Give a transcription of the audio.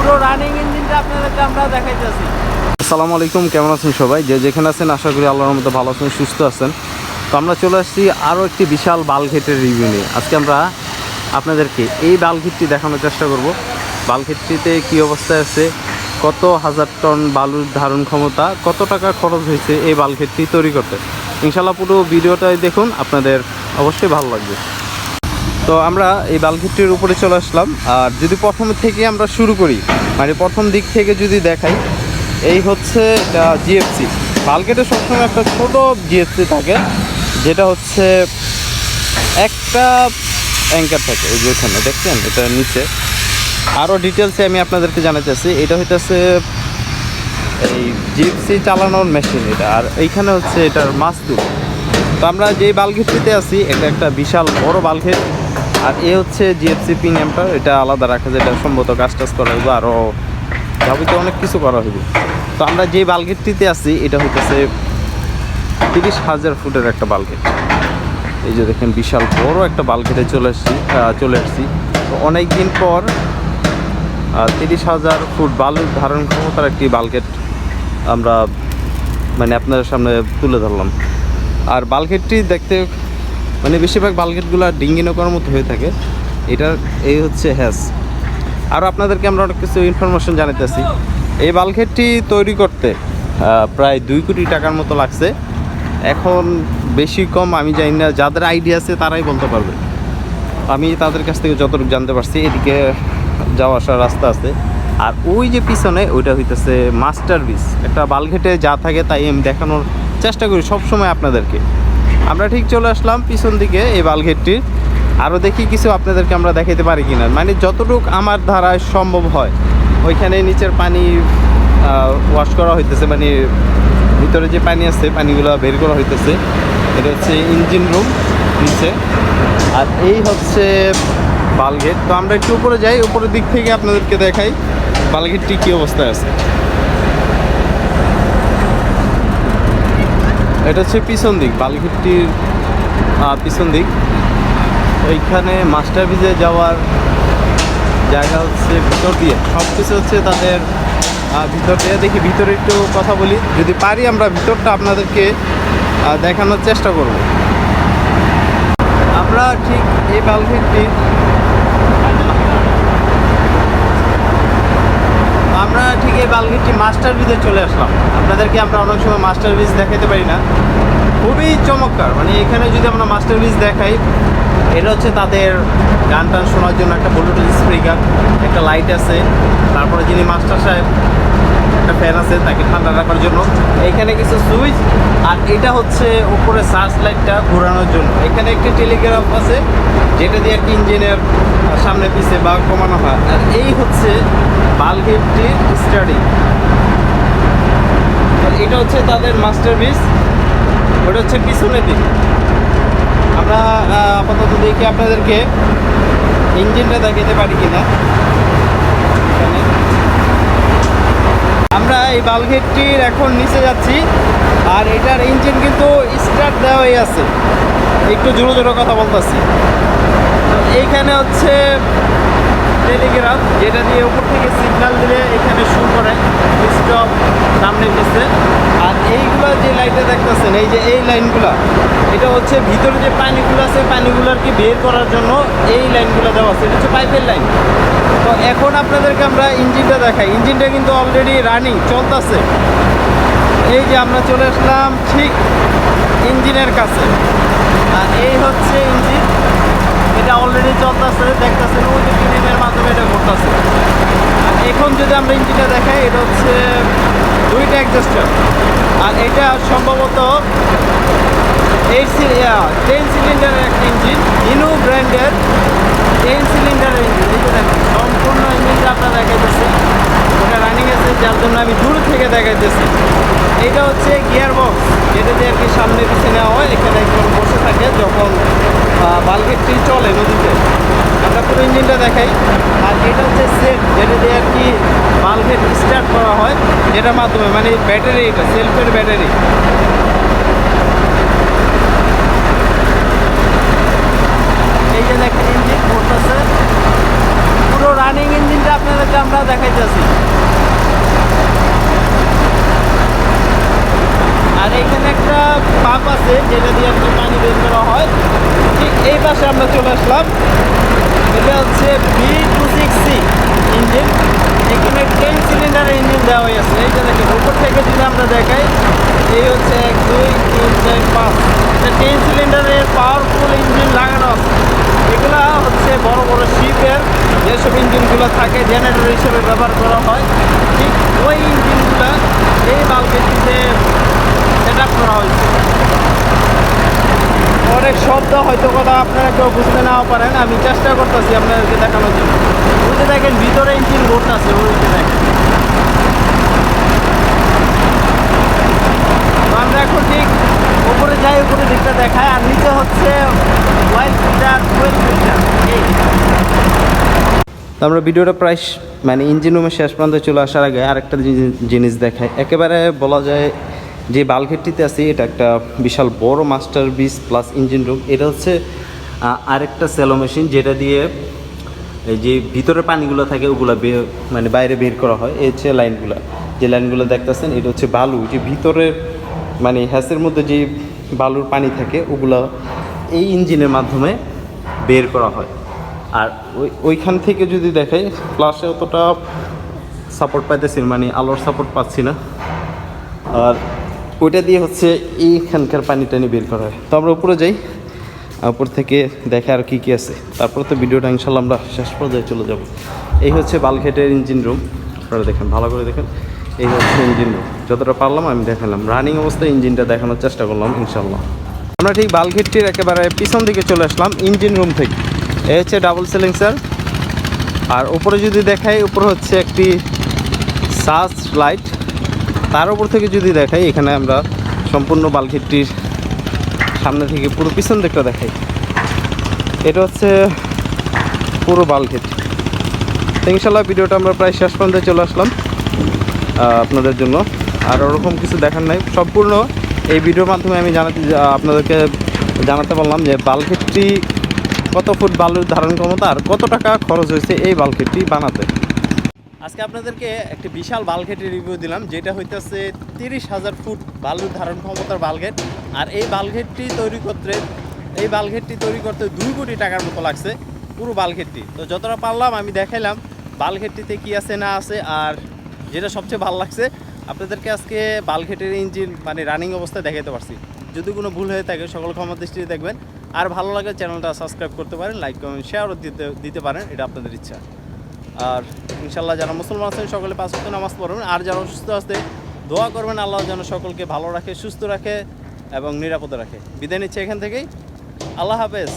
পুরো রানিং ইঞ্জিনটা আপনাদেরকে আমরা দেখাইতেছি আসসালামু আলাইকুম, কেমন আছেন সবাই? যে যেখানে আছেন, আশা করি আল্লাহর মতো ভালো আছেন, সুস্থ আছেন। তো আমরা চলে আসছি আরও একটি বিশাল বালঘেটের রিভিউ নিয়ে। আজকে আমরা আপনাদেরকে এই বালঘেটটি দেখানোর চেষ্টা করব। বালঘেটটিতে কি অবস্থায় আছে, কত হাজার টন বালুর ধারণ ক্ষমতা, কত টাকা খরচ হয়েছে এই বালঘেটটি তৈরি করতে। ইনশাল্লাহ পুরো ভিডিওটাই দেখুন, আপনাদের অবশ্যই ভালো লাগবে। তো আমরা এই বালঘেটটির উপরে চলে আসলাম। আর যদি প্রথম থেকে আমরা শুরু করি মানে প্রথম দিক থেকে যদি দেখাই, এই হচ্ছে এটা জিএফসি বালগেটে সবসময় একটা ছোট জিএফসি থাকে, যেটা হচ্ছে একটা অ্যাঙ্কার থাকে, এই যে ওখানে দেখছেন? এটা নিচে। আরও ডিটেলসে আমি আপনাদেরকে জানাতে চাচ্ছি এটা হইতেছে এই জিপসি চালানোর মেশিন এটা। আর এইখানে হচ্ছে এটার মাস্তুর তো আমরা যেই বালঘেটটিতে আছি, এটা একটা বিশাল বড় বালঘেট আর এ হচ্ছে জিএফসি প্রিমিয়ামটা এটা আলাদা রাখা যায়, এটা সম্ভবত কাজ টাজ করা হইব আরও যাবতীয় অনেক কিছু করা হইব। তো আমরা যে বালগেটটিতে আছি, এটা হইতেছে তিরিশ হাজার ফুটের একটা বালগেট। এই যে দেখেন, বিশাল বড় একটা বালগেটে চলে আসছি চলে আসছি। তো অনেক দিন পর তিরিশ হাজার ফুট বালুর ধারণ ক্ষমতার একটি বালগেট আমরা মানে আপনাদের সামনে তুলে ধরলাম। আর বালগেটটি দেখতে মানে বেশিরভাগ বালগেটগুলো ডিঙ্গি নৌকার মতো হয়ে থাকে। এটার এই হচ্ছে হ্যাস। আরও আপনাদেরকে আমরা অনেক কিছু ইনফরমেশন জানাতেছি এই বালঘেটটি তৈরি করতে প্রায় দুই কোটি টাকার মতো লাগছে। এখন বেশি কম আমি জানি না, যাদের আইডিয়া আছে তারাই বলতে পারবে। আমি তাদের কাছ থেকে যতটুকু জানতে পারছি, এদিকে যাওয়া আসার রাস্তা আছে। আর ওই যে পিছনে, ওইটা হইতেছে মাস্টার বিস একটা বালঘেটে যা থাকে তাই আমি দেখানোর চেষ্টা করি সব সময় আপনাদেরকে। আমরা ঠিক চলে আসলাম পিছন দিকে এই বালঘেটটির। আরও দেখি কিছু আপনাদেরকে আমরা দেখাতে পারি কিনা। মানে যতটুক আমার ধারায় সম্ভব হয়, ওইখানে নিচের পানি ওয়াশ করা হইতেছে মানে ভিতরে যে পানি আছে, পানিগুলো বের করা হইতেছে। এটা হচ্ছে ইঞ্জিন রুম নিচে। আর এই হচ্ছে বালগেট তো আমরা একটু উপরে যাই, উপরের দিক থেকে আপনাদেরকে দেখাই বালগেটটি কী অবস্থায় আছে। এটা হচ্ছে পিছন দিক বালগেটটির পিছন দিক। ওইখানে মাস্টার ভিজে যাওয়ার জায়গা হচ্ছে ভিতর দিয়ে। সব কিছু হচ্ছে তাদের ভিতর দিয়ে। দেখি ভিতরে একটু কথা বলি। যদি পারি আমরা ভিতরটা আপনাদেরকে দেখানোর চেষ্টা করব। আমরা ঠিক এই বালঘেটটি আমরা ঠিক এই বালঘেটটি মাস্টার বিজে চলে আসলাম। আপনাদেরকে আমরা অনেক সময় মাস্টার বিজ দেখাতে পারি না। খুবই চমৎকার। মানে এখানে যদি আমরা মাস্টার বিজ দেখাই, এটা হচ্ছে তাদের গান টান শোনার জন্য একটা ব্লুটুথ স্পিকার একটা লাইট আছে। তারপরে যিনি মাস্টার সাহেব, একটা ফ্যান আছে, তাকে ঠান্ডা রাখার জন্য। এখানে কিছু সুইচ আর এটা হচ্ছে উপরে সার্চ লাইটটা ঘোরানোর জন্য। এখানে একটি টেলিগ্রাফ আছে, যেটা দিয়ে একটি ইঞ্জিনের সামনে পিছে বা কমানো হয়। আর এই হচ্ছে বালগেটটির স্টাডি। এটা হচ্ছে তাদের মাস্টার পিস ওটা হচ্ছে পিছনের দিক। আমরা আপাতত দেখি আপনাদেরকে ইঞ্জিনটা দেখাতে পারি কিনা। আমরা এই বালঘেটটির এখন নিচে যাচ্ছি। আর এটার ইঞ্জিন কিন্তু স্টার্ট দেওয়াই আছে। একটু জোরে জোরে কথা বলতেছি। এইখানে হচ্ছে টেলিগ্রাফ যেটা দিয়ে উপর থেকে সিগন্যাল দিলে এখানে শুরু করে স্টপ সামনে পিছনে আর এইগুলো যে লাইটে দেখতেছেন, এই যে এই লাইনগুলো এটা হচ্ছে ভিতরে যে পানিগুলো আছে পানিগুলো আর কি বের করার জন্য এই লাইনগুলো দেওয়া আছে। এটা হচ্ছে পাইপের লাইন তো এখন আপনাদেরকে আমরা ইঞ্জিনটা দেখাই। ইঞ্জিনটা কিন্তু অলরেডি রানিং চলতেছে। এই যে আমরা চলে আসলাম ঠিক ইঞ্জিনের কাছে। আর এই হচ্ছে ইঞ্জিন এটা অলরেডি চলতেছে, দেখতেছেন, ওই যে ইঞ্জিনের মাধ্যমে এটা ঘুরতেছে। আর এখন যদি আমরা ইঞ্জিনটা দেখাই, এটা হচ্ছে দুইটা অ্যাডজাস্টার আর এটা সম্ভবত এইট টেন সিলিন্ডারের একটা ইঞ্জিন ইনু ব্র্যান্ডের টেন সিলিন্ডারের ইঞ্জিন এই যে দেখেন সম্পূর্ণ ইঞ্জিনটা আপনারা দেখাইতেছে। ওটা রানিং আছে, যার জন্য আমি দূর থেকে দেখাইতেছি। এইটা হচ্ছে গিয়ার বক্স যেটা দিয়ে আর কি সামনে পিছিয়ে নেওয়া হয়, এখানে একজন বসে থাকে যখন বালগেটটি চলে নদীতে। আমরা পুরো ইঞ্জিনটা দেখাই। আর এটা হচ্ছে সেট যেটা দিয়ে আর কি বালভেট স্টার্ট করা হয়, যেটার মাধ্যমে মানে ব্যাটারি এটা সেলফের ব্যাটারি এই যে দেখেন ইঞ্জিন ঘুরতেছে পুরো রানিং ইঞ্জিনটা আপনাদেরকে আমরা দেখাইতেছি আর এখানে একটা পাম্প দিয়ে পানি বের করা হয়। ঠিক এই পাশে আমরা চলে আসলাম। এটা হচ্ছে B two six C engine এখানে টেন সিলিন্ডারের ইঞ্জিন দেওয়া হয়েছে এই যে দেখেন, উপর থেকে যদি আমরা দেখাই, এই হচ্ছে এক, দুই, তিন, চার, পাঁচ। এটা টেন সিলিন্ডারের পাওয়ারফুল ইঞ্জিন লাগানো আছে। এগুলা হচ্ছে বড় বড় শিপের যেসব ইঞ্জিনগুলো থাকে জেনারেটর হিসেবে ব্যবহার করা হয়। ঠিক ওই ইঞ্জিনগুলো এই বালকেটিতে সেট করা হয়েছে। অনেক শব্দ হয়তো কথা আপনারা কেউ বুঝতে নাও পারেন। আমি চেষ্টা করতেছি আপনাদেরকে দেখানোর জন্য। বুঝতে দেখেন ভিতরে ইঞ্জিন বোর্ড আছে ওইটা দেখেন। আমরা এখন ঠিক উপরে যাই উপরে দিকটা দেখায় আর নিচে হচ্ছে ওয়াইল ফিল্টার ফুয়েল ফিল্টার এই। আমরা ভিডিওটা প্রায় মানে ইঞ্জিন রুমে শেষ পর্যন্ত চলে আসার আগে আরেকটা জিনিস দেখায় একেবারে বলা যায় যে বালঘেটটিতে আছে, এটা একটা বিশাল বড় masterpiece plus engine room. এটা হচ্ছে আরেকটা সেলো মেশিন যেটা দিয়ে এই যে ভিতরে পানিগুলো থাকে, ওগুলো মানে বাইরে বের করা হয়। এই হচ্ছে লাইনগুলো, যে লাইনগুলো দেখতেছেন, এটা হচ্ছে বালু। যে ভিতরে মানে হ্যাসের মধ্যে যে বালুর পানি থাকে, ওগুলো এই ইঞ্জিনের মাধ্যমে বের করা হয়। আর ওই, ওইখান থেকে যদি দেখাই ফ্লাশে অতটা সাপোর্ট পাইতেছি মানে আলোর সাপোর্ট পাচ্ছি না। আর ওইটা দিয়ে হচ্ছে এইখানকার পানি টানি বের করা হয়। তো আমরা উপরে যাই, উপর থেকে দেখে আর কী কী আছে। তারপর তো ভিডিওটা ইনশাল্লাহ আমরা শেষ পর্যায়ে চলে যাব। এই হচ্ছে বালঘেটের ইঞ্জিন রুম আপনারা দেখেন, ভালো করে দেখেন। এই হচ্ছে ইঞ্জিন রুম যতটা পারলাম আমি দেখালাম। রানিং অবস্থায় ইঞ্জিনটা দেখানোর চেষ্টা করলাম ইনশাল্লাহ আমরা ঠিক বালঘেটটির একেবারে পিছন দিকে চলে আসলাম ইঞ্জিন রুম থেকে। এই হচ্ছে ডাবল সেলিং স্যার আর উপরে যদি দেখাই, উপরে হচ্ছে একটি সার্চ লাইট। তার উপর থেকে যদি দেখাই, এখানে আমরা সম্পূর্ণ বালঘেটটির সামনে থেকে পুরো পিছন দিকটা দেখাই। এটা হচ্ছে পুরো বালঘেট ইনশাল্লাহ ভিডিওটা আমরা প্রায় শেষ পর্যন্ত চলে আসলাম আপনাদের জন্য। আর ওরকম কিছু দেখার নাই। সম্পূর্ণ এই ভিডিওর মাধ্যমে আমি জানাতে আপনাদেরকে জানাতে পারলাম যে বালঘেটটি কত ফুট বালুর ধারণ ক্ষমতা আর কত টাকা খরচ হয়েছে এই বালঘেটটি বানাতে। আজকে আপনাদেরকে একটি বিশাল বালঘেটের রিভিউ দিলাম, যেটা হইতেছে তিরিশ হাজার ফুট বালুর ধারণ ক্ষমতার বালঘেট আর এই বালঘেটটি তৈরি করতে, এই বালঘেটটি তৈরি করতে দুই কোটি টাকার মতো লাগছে, পুরো বালঘেটটি তো যতটা পারলাম, আমি দেখাইলাম বালঘেটটিতে কি আছে না আছে, আর যেটা সবচেয়ে ভালো লাগছে, আপনাদেরকে আজকে বালঘেটের ইঞ্জিন মানে রানিং অবস্থায় দেখাতে পারছি। যদি কোনো ভুল হয়ে থাকে, সকল ক্ষমা দৃষ্টিতে দেখবেন। আর ভালো লাগে, চ্যানেলটা সাবস্ক্রাইব করতে পারেন লাইক কমেন্ট শেয়ারও দিতে দিতে পারেন, এটা আপনাদের ইচ্ছা। আর ইনশাল্লাহ যারা মুসলমান আছেন, সকলে পাঁচ ওয়াক্ত নামাজ পড়বেন। আর যারা অসুস্থ আছে, দোয়া করবেন, আল্লাহ যেন সকলকে ভালো রাখে, সুস্থ রাখে এবং নিরাপদে রাখে। বিদায় নিচ্ছে এখান থেকেই। আল্লাহ হাফেজ।